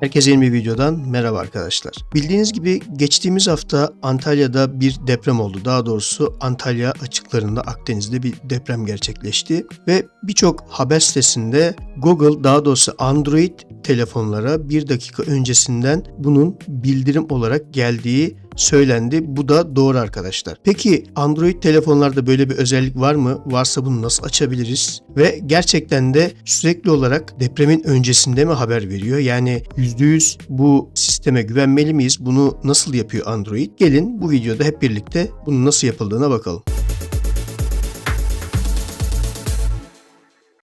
Herkese yeni bir videodan merhaba arkadaşlar. Bildiğiniz gibi geçtiğimiz hafta Antalya'da bir deprem oldu. Daha doğrusu Antalya açıklarında Akdeniz'de bir deprem gerçekleşti ve birçok haber sitesinde Google daha doğrusu Android telefonlara bir dakika öncesinden bunun bildirim olarak geldiği söylendi. Bu da doğru arkadaşlar. Peki Android telefonlarda böyle bir özellik var mı? Varsa bunu nasıl açabiliriz? Ve gerçekten de sürekli olarak depremin öncesinde mi haber veriyor? Yani %100 bu sisteme güvenmeli miyiz? Bunu nasıl yapıyor Android? Gelin bu videoda hep birlikte bunun nasıl yapıldığına bakalım.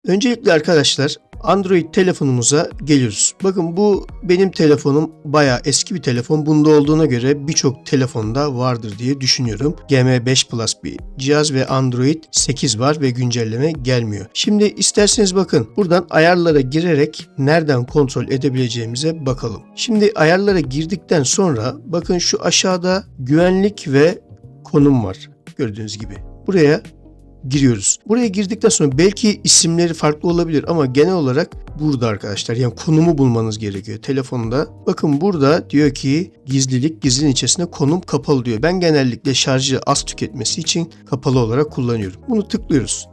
Öncelikle arkadaşlar Android telefonumuza geliyoruz. Bakın bu benim telefonum bayağı eski bir telefon. Bunda olduğuna göre birçok telefonda vardır diye düşünüyorum. GM5 Plus bir cihaz ve Android 8 var ve güncelleme gelmiyor. Şimdi isterseniz bakın buradan ayarlara girerek nereden kontrol edebileceğimize bakalım. Şimdi ayarlara girdikten sonra bakın şu aşağıda güvenlik ve konum var. Gördüğünüz gibi. Buraya giriyoruz. Buraya girdikten sonra belki isimleri farklı olabilir ama genel olarak burada arkadaşlar. Yani konumu bulmanız gerekiyor telefonda. Bakın burada diyor ki gizlilik gizliliğin içerisinde konum kapalı diyor. Ben genellikle şarjı az tüketmesi için kapalı olarak kullanıyorum. Bunu tıklıyoruz.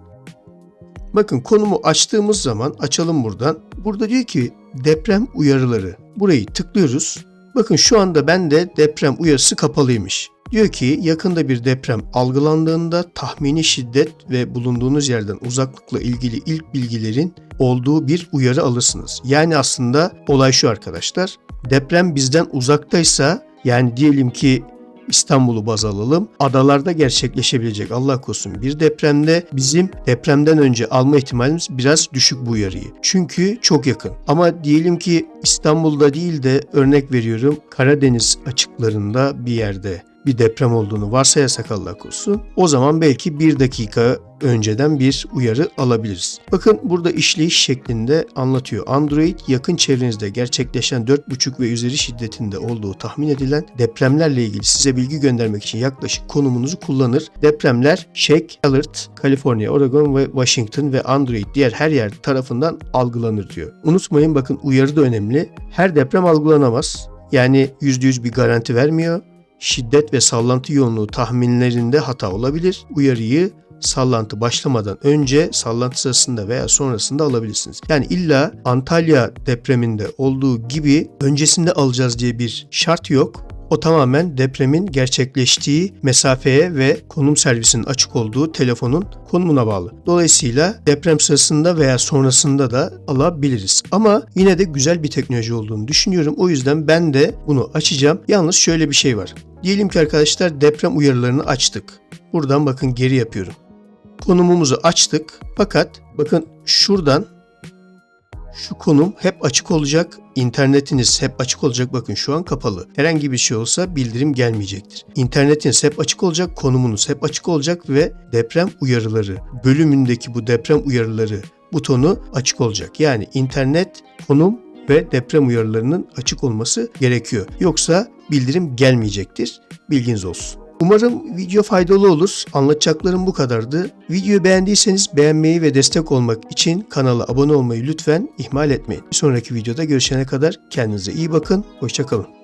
Bakın konumu açtığımız zaman açalım buradan. Burada diyor ki deprem uyarıları. Burayı tıklıyoruz. Bakın şu anda bende deprem uyarısı kapalıymış. Diyor ki yakında bir deprem algılandığında tahmini şiddet ve bulunduğunuz yerden uzaklıkla ilgili ilk bilgilerin olduğu bir uyarı alırsınız. Yani aslında olay şu arkadaşlar. Deprem bizden uzaktaysa yani diyelim ki İstanbul'u baz alalım. Adalarda gerçekleşebilecek Allah korusun bir depremde bizim depremden önce alma ihtimalimiz biraz düşük bu uyarıyı. Çünkü çok yakın. Ama diyelim ki İstanbul'da değil de örnek veriyorum Karadeniz açıklarında bir yerde bir deprem olduğunu varsayarsak Allah korusun o zaman belki bir dakika önceden bir uyarı alabiliriz. Bakın burada işleyiş şeklinde anlatıyor. Android yakın çevrenizde gerçekleşen 4.5 ve üzeri şiddetinde olduğu tahmin edilen depremlerle ilgili size bilgi göndermek için yaklaşık konumunuzu kullanır. Depremler Shake Alert, Kaliforniya, Oregon ve Washington ve Android diğer her yer tarafından algılanır diyor. Unutmayın bakın uyarı da önemli. Her deprem algılanamaz. Yani %100 bir garanti vermiyor şiddet ve sallantı yoğunluğu tahminlerinde hata olabilir. Uyarıyı sallantı başlamadan önce sallantı sırasında veya sonrasında alabilirsiniz. Yani illa Antalya depreminde olduğu gibi öncesinde alacağız diye bir şart yok. O tamamen depremin gerçekleştiği mesafeye ve konum servisinin açık olduğu telefonun konumuna bağlı. Dolayısıyla deprem sırasında veya sonrasında da alabiliriz. Ama yine de güzel bir teknoloji olduğunu düşünüyorum. O yüzden ben de bunu açacağım. Yalnız şöyle bir şey var. Diyelim ki arkadaşlar deprem uyarılarını açtık. Buradan bakın geri yapıyorum. Konumumuzu açtık. Fakat bakın şuradan şu konum hep açık olacak. İnternetiniz hep açık olacak. Bakın şu an kapalı. Herhangi bir şey olsa bildirim gelmeyecektir. İnternetiniz hep açık olacak. Konumunuz hep açık olacak ve deprem uyarıları bölümündeki bu deprem uyarıları butonu açık olacak. Yani internet, konum ve deprem uyarılarının açık olması gerekiyor. Yoksa bildirim gelmeyecektir. Bilginiz olsun. Umarım video faydalı olur. Anlatacaklarım bu kadardı. Videoyu beğendiyseniz beğenmeyi ve destek olmak için kanala abone olmayı lütfen ihmal etmeyin. Bir sonraki videoda görüşene kadar kendinize iyi bakın. Hoşçakalın.